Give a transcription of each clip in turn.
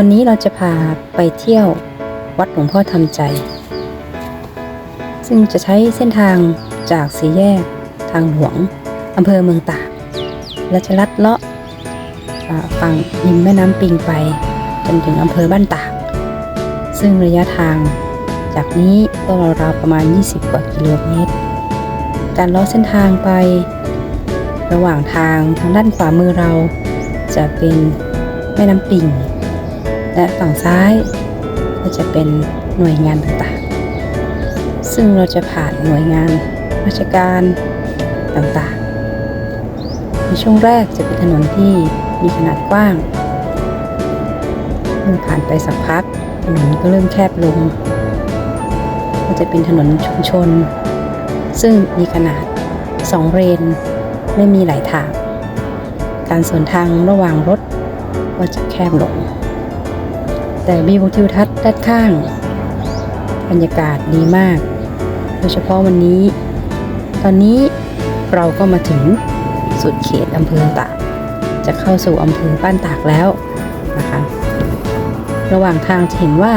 วันนี้เราจะพาไปเที่ยววัดหลวงพ่อทำใจ ซึ่งจะใช้เส้นทางจากสีแยกทางหลวงอำเภอเมืองตากและจะลัดเลาะฝั่งริมแม่น้ำปิงไป จนถึงอำเภอบ้านตาก ซึ่งระยะทางจากนี้ก็ราวๆประมาณ 20 กว่ากิโลเมตร การเลาะเส้นทางไป ระหว่างทางทางด้านขวามือเราจะเป็นแม่น้ำปิง และฝั่งซ้ายก็จะเป็นหน่วยงานต่างๆ ซึ่งเราจะผ่านหน่วยงานราชการต่างๆ ในช่วงแรกจะเป็นถนนที่มีขนาดกว้างเมื่อผ่านไปสักพักถนนก็เริ่มแคบลง ก็จะเป็นถนนชุมชน ซึ่งมีขนาด 2 เลนไม่มีหลายทาง การสวนทางระหว่างรถก็จะแคบลง แต่วิวทิวทัศน์ด้านข้าง บรรยากาศดีมาก โดยเฉพาะวันนี้ ตอนนี้เราก็มาถึงสุดเขตอำเภอตากจะเข้าสู่อำเภอบ้านตากแล้วนะคะ ระหว่างทางจะเห็นว่า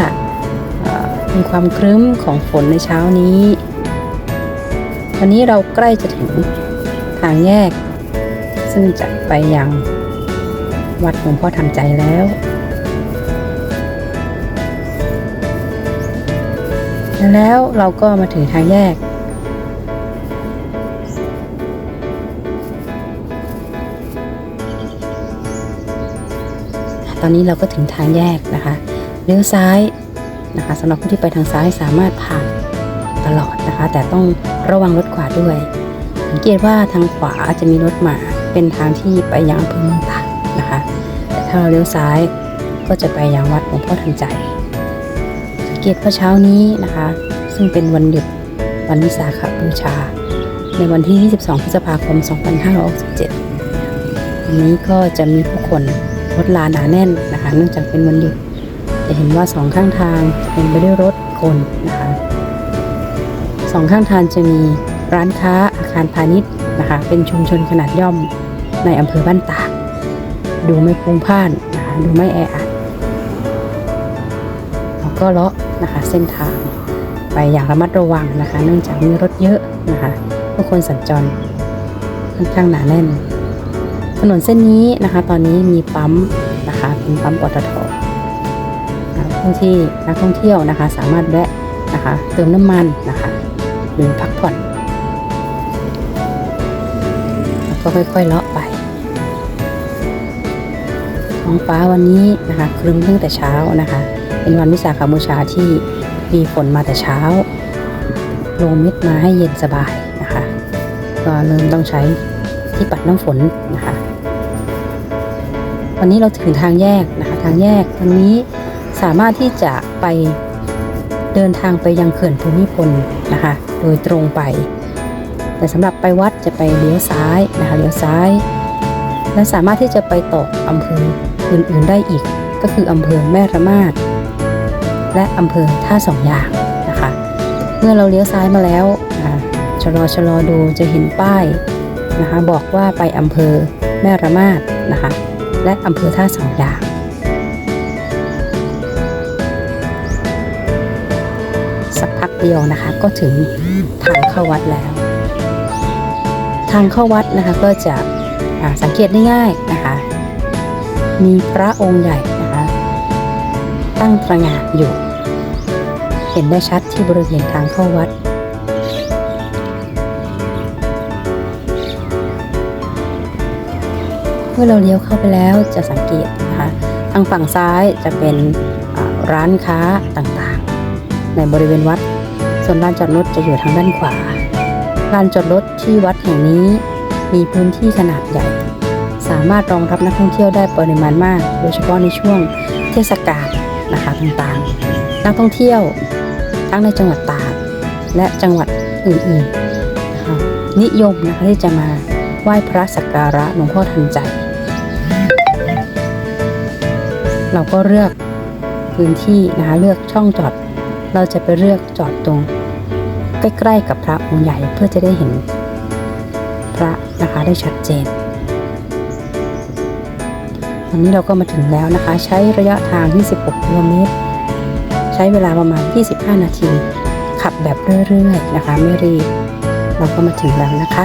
มีความครึ้มของฝนในเช้านี้วันนี้เราใกล้จะถึงทางแยก ซึ่งจะไปยังวัดหลวงพ่อทำใจแล้ว แล้วเราก็มาถึงทางแยก ตอนนี้เราก็ถึงทางแยกนะคะเลี้ยวซ้ายนะคะสำหรับผู้ที่ไปทางซ้ายสามารถผ่านตลอดนะคะ แต่ต้องระวังรถขวาด้วย สังเกตว่าทางขวาจะมีรถมาเป็นทางที่ไปยังอำเภอเมืองตากนะคะ แต่ถ้าเราเลี้ยวซ้ายก็จะไปยังวัดหลวงพ่อทันใจ เกตว่าเช้านี้นะคะ ซึ่งเป็นวันหยุดวันวิสาขบูชา ในวันที่ 22 พฤษภาคม 2567วันนี้ก็จะมีผู้คนรถลาหนาแน่นนะคะ เนื่องจากเป็นวันหยุด จะเห็นว่าสองข้างทางเต็มไปด้วยรถคนนะคะ สองข้างทางจะมีร้านค้าอาคารพาณิชย์นะคะ เป็นชุมชนขนาดย่อมในอำเภอบ้านตาก ดูไม่พลุงพ่านนะคะ ดูไม่แออัด ก็เลาะนะคะเส้นทาง ไปอย่างระมัดระวังนะคะ เนื่องจากมีรถเยอะนะคะผู้คนสัญจรค่อนข้างหนาแน่น ถนนเส้นนี้นะคะ ตอนนี้มีปั๊มนะคะเป็นปั๊มปตทนะคะผู้ที่นักท่องเที่ยวนะคะ สามารถแวะนะคะเติมน้ำมันนะคะหรือพักผ่อนแล้วก็ค่อยๆเลาะไปท้องฟ้าวันนี้นะคะครึ้มตั้งแต่เช้านะคะ เป็นวันวิสาขบูชาที่มีฝนมาแต่เช้า ลงเม็ดมาให้เย็นสบายนะคะ ก็เริ่มต้องใช้ที่ปัดน้ำฝนนะคะวันนี้เราถึงทางแยกนะคะทางแยกตรงนี้สามารถที่จะไปเดินทางไปยังเขื่อนภูมิพลนะคะ โดยตรงไป แต่สำหรับไปวัดจะไปเลี้ยวซ้ายนะคะเลี้ยวซ้าย และสามารถที่จะไปตกอำเภออื่นๆได้อีก ก็คืออำเภอแม่ระมาด และอำเภอท่าสองอย่างนะคะ เมื่อเราเลี้ยวซ้ายมาแล้วนะชะลอชะลอดูจะเห็นป้ายนะคะบอกว่าไปอำเภอแม่ระมาดนะคะและอำเภอท่าสองอย่างสักพักเดียวนะคะก็ถึงทางเข้าวัดแล้ว ทางเข้าวัดนะคะก็จะสังเกตได้ง่ายนะคะ มีพระองค์ใหญ่ ตั้งตระหง่านอยู่ เห็นได้ชัดที่บริเวณทางเข้าวัด เมื่อเราเลี้ยวเข้าไปแล้วจะสังเกตนะคะ ทางฝั่งซ้ายจะเป็นร้านค้าต่างๆ ในบริเวณวัด ส่วนลานจอดรถจะอยู่ทางด้านขวา ลานจอดรถที่วัดแห่งนี้มีพื้นที่ขนาดใหญ่ สามารถรองรับนักท่องเที่ยวได้ปริมาณมาก โดยเฉพาะในช่วงเทศกาล นะคะต่างๆนักท่องเที่ยวทั้งในจังหวัดตากและจังหวัดอื่นๆนะคะนิยมนะคะที่จะมาไหว้พระสักการะหลวงพ่อทันใจ เราก็เลือกพื้นที่นะคะเลือกช่องจอด เราจะไปเลือกจอดตรง ใกล้ๆกับพระองค์ใหญ่เพื่อจะได้เห็นพระนะคะได้ชัดเจน ตอนนี้เราก็มาถึงแล้วนะคะ ใช้ระยะทาง 26กิโลเมตรใช้เวลาประมาณ 25 นาที ขับแบบเรื่อยๆนะคะ ไม่รีบ เราก็มาถึงแล้วนะคะ